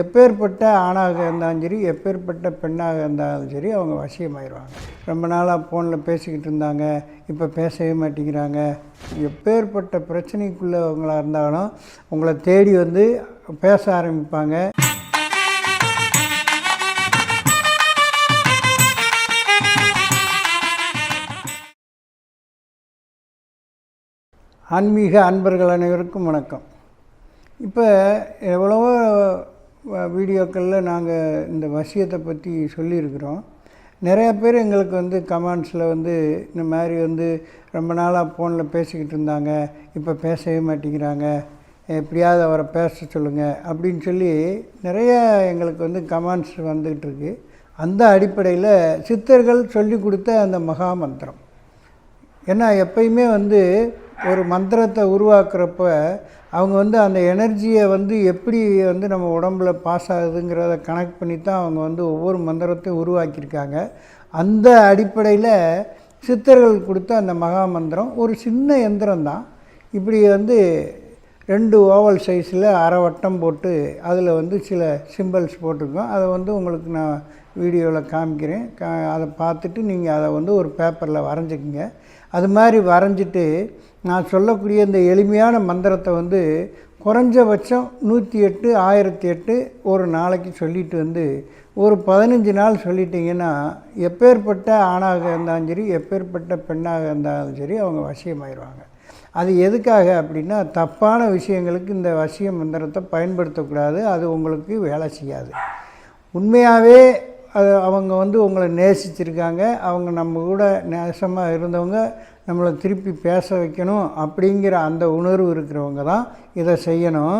எப்பேற்பட்ட ஆணாக இருந்தாலும் சரி எப்பேற்பட்ட பெண்ணாக இருந்தாலும் சரி அவங்க வசியமாயிடுவாங்க ரொம்ப நாளாக ஃபோனில் பேசிக்கிட்டு இருந்தாங்க இப்போ பேசவே மாட்டேங்கிறாங்க. எப்பேற்பட்ட பிரச்சனைக்குள்ளவங்களாக இருந்தாலும் உங்களை தேடி வந்து பேச ஆரம்பிப்பாங்க. ஆன்மீக அன்பர்கள் அனைவருக்கும் வணக்கம். இப்போ எவ்வளவோ வீடியோக்களில் நாங்கள் இந்த வசியத்தை பற்றி சொல்லியிருக்கிறோம். நிறைய பேர் எங்களுக்கு வந்து கமெண்ட்ஸில் வந்து இந்த மாதிரி வந்து ரொம்ப நாளாக ஃபோனில் பேசிக்கிட்டு இருந்தாங்க இப்போ பேசவே மாட்டேங்கிறாங்க எப்படியாவது அவரை பேச சொல்லுங்கள் அப்படின்னு சொல்லி நிறைய எங்களுக்கு வந்து கமெண்ட்ஸ் வந்துக்கிட்டு இருக்கு. அந்த அடிப்படையில் சித்தர்கள் சொல்லி கொடுத்த அந்த மகா மந்திரம். ஏன்னா எப்பயுமே வந்து ஒரு மந்திரத்தை உருவாக்குறப்ப அவங்க வந்து அந்த எனர்ஜியை வந்து எப்படி வந்து நம்ம உடம்புல பாஸ் ஆகுதுங்கிறத கனெக்ட் பண்ணி தான் அவங்க வந்து ஒவ்வொரு மந்திரத்தையும் உருவாக்கியிருக்காங்க. அந்த அடிப்படையில் சித்தர்கள் கொடுத்த அந்த மகா மந்திரம் ஒரு சின்ன எந்திரம் தான் இப்படி வந்து ரெண்டு ஓவல் சைஸில் அரை வட்டம் போட்டு அதில் வந்து சில சிம்பிள்ஸ் போட்டிருக்கோம். அதை வந்து உங்களுக்கு நான் வீடியோவில் காமிக்கிறேன். கா அதை பார்த்துட்டு நீங்கள் அதை வந்து ஒரு பேப்பரில் வரைஞ்சிக்கிங்க. அது மாதிரி வரைஞ்சிட்டு நான் சொல்லக்கூடிய இந்த எளிமையான மந்திரத்தை வந்து குறைஞ்சபட்சம் நூற்றி எட்டு ஆயிரத்தி எட்டு ஒரு நாளைக்கு சொல்லிட்டு வந்து ஒரு பதினஞ்சு நாள் சொல்லிட்டிங்கன்னா எப்பேற்பட்ட ஆணாக இருந்தாலும் சரி எப்பேற்பட்ட பெண்ணாக இருந்தாலும் சரி அவங்க வசியமாயிடுவாங்க அது எதுக்காக அப்படின்னா தப்பான விஷயங்களுக்கு இந்த வசிய மந்திரத்தை பயன்படுத்தக்கூடாது அது உங்களுக்கு வேலை செய்யாது. உண்மையாகவே அது அவங்க வந்து உங்களை நேசிச்சிருக்காங்க அவங்க நம்ம கூட நேசமாக இருந்தவங்க நம்மளை திருப்பி பேச வைக்கணும் அப்படிங்கிற அந்த உணர்வு இருக்கிறவங்க தான் இதை செய்யணும்.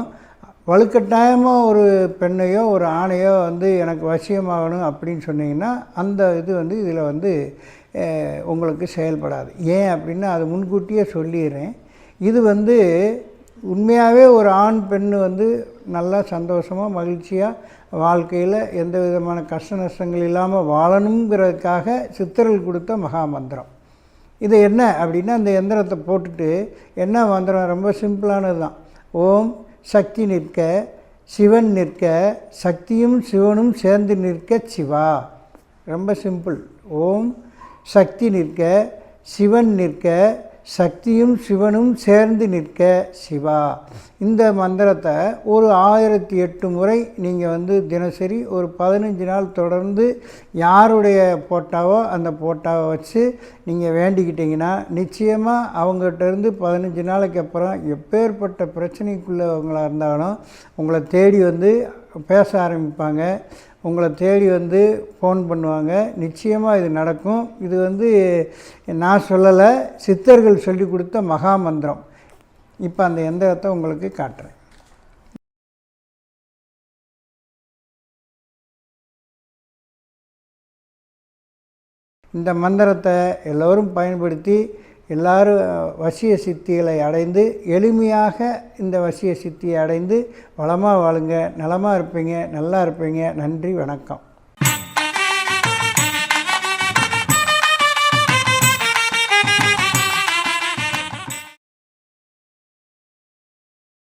வலுக்கட்டாயமாக ஒரு பெண்ணையோ ஒரு ஆணையோ வந்து எனக்கு வசியமாகணும் அப்படின்னு சொன்னீங்கன்னா அந்த இது வந்து இதில் வந்து உங்களுக்கு செயல்படாது. ஏன் அப்படின்னா அது முன்கூட்டியே சொல்லிடுறேன். இது வந்து உண்மையாகவே ஒரு ஆண் பெண் வந்து நல்லா சந்தோஷமாக மகிழ்ச்சியாக வாழ்க்கையில் எந்த விதமான கஷ்ட நஷ்டங்கள் இல்லாமல் வாழணுங்கிறதுக்காக சித்தர்கள் கொடுத்த மகா மந்திரம். இது என்ன அப்படின்னா அந்த எந்திரத்தை போட்டுட்டு என்ன மந்திரம்? ரொம்ப சிம்பிளானது தான் ஓம் சக்தி நிற்க சிவன் நிற்க சக்தியும் சிவனும் சேர்ந்து நிற்க சிவா. ரொம்ப சிம்பிள். ஓம் சக்தி நிற்க சிவன் நிற்க சக்தியும் சிவனும் சேர்ந்து நிற்க சிவா. இந்த மந்திரத்தை ஒரு ஆயிரத்தி எட்டு முறை நீங்கள் வந்து தினசரி ஒரு பதினஞ்சு நாள் தொடர்ந்து யாருடைய போட்டாவோ அந்த போட்டாவை வச்சு நீங்கள் வேண்டிக்கிட்டீங்கன்னா நிச்சயமாக அவங்ககிட்டருந்து பதினஞ்சு நாளைக்கு அப்புறம் எப்பேற்பட்ட பிரச்சனைக்குள்ளவங்களாக இருந்தாலும் உங்களை தேடி வந்து பேச ஆரம்பிப்பாங்க. உங்களை தேடி வந்து ஃபோன் பண்ணுவாங்க. நிச்சயமாக இது நடக்கும். இது வந்து நான் சொல்லலை சித்தர்கள் சொல்லி கொடுத்த மகா மந்திரம். இப்போ அந்த எந்திரத்தை உங்களுக்கு காட்டுறேன். இந்த மந்திரத்தை எல்லோரும் பயன்படுத்தி எல்லாரும் வசிய சித்திகளை அடைந்து எளிமையாக இந்த வசிய சித்தியை அடைந்து வளமாக வாழுங்க நலமாக இருப்பீங்க நல்லா இருப்பீங்க. நன்றி வணக்கம்.